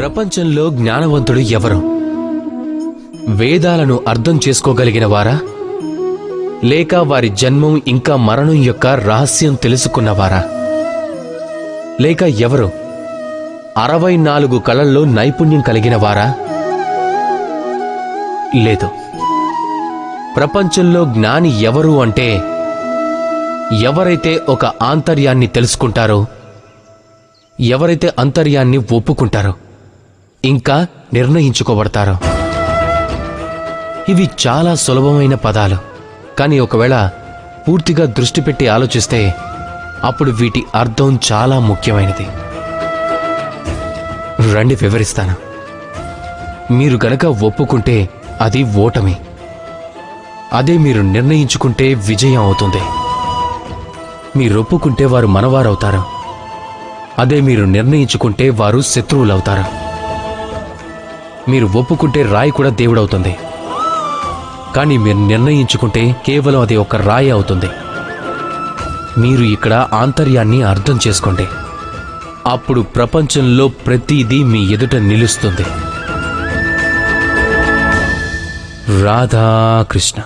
ప్రపంచంలో జ్ఞానవంతుడు ఎవరు? వేదాలను అర్థం చేసుకోగలిగిన వారా? లేక వారి జన్మం ఇంకా మరణం యొక్క రహస్యం తెలుసుకున్నవారా? లేక ఎవరు? అరవై నాలుగు కళల్లో నైపుణ్యం కలిగిన వారా? లేదు. ప్రపంచంలో జ్ఞాని ఎవరు అంటే ఎవరైతే ఒక ఆంతర్యాన్ని తెలుసుకుంటారో ఎవరైతే అంతర్యాన్ని ఒప్పుకుంటారో ఇంకా నిర్ణయించుకోబడతారు. ఇవి చాలా సులభమైన పదాలు. కానీ ఒకవేళ పూర్తిగా దృష్టి పెట్టి ఆలోచిస్తే అప్పుడు వీటి అర్థం చాలా ముఖ్యమైనది. రండి వివరిస్తాను. మీరు గనక ఒప్పుకుంటే అది ఓటమి. అదే మీరు నిర్ణయించుకుంటే విజయం అవుతుంది. మీరు ఒప్పుకుంటే వారు మనవారవుతారు. అదే మీరు నిర్ణయించుకుంటే వారు శత్రువులవుతారు. మీరు ఒప్పుకుంటే రాయి కూడా దేవుడవుతుంది. కానీ మీరు నిర్ణయించుకుంటే కేవలం అది ఒక రాయి అవుతుంది. మీరు ఇక్కడ ఆంతర్యాన్ని అర్థం చేసుకోండి. అప్పుడు ప్రపంచంలో ప్రతిదీ మీ ఎదుట నిలుస్తుంది. రాధాకృష్ణ.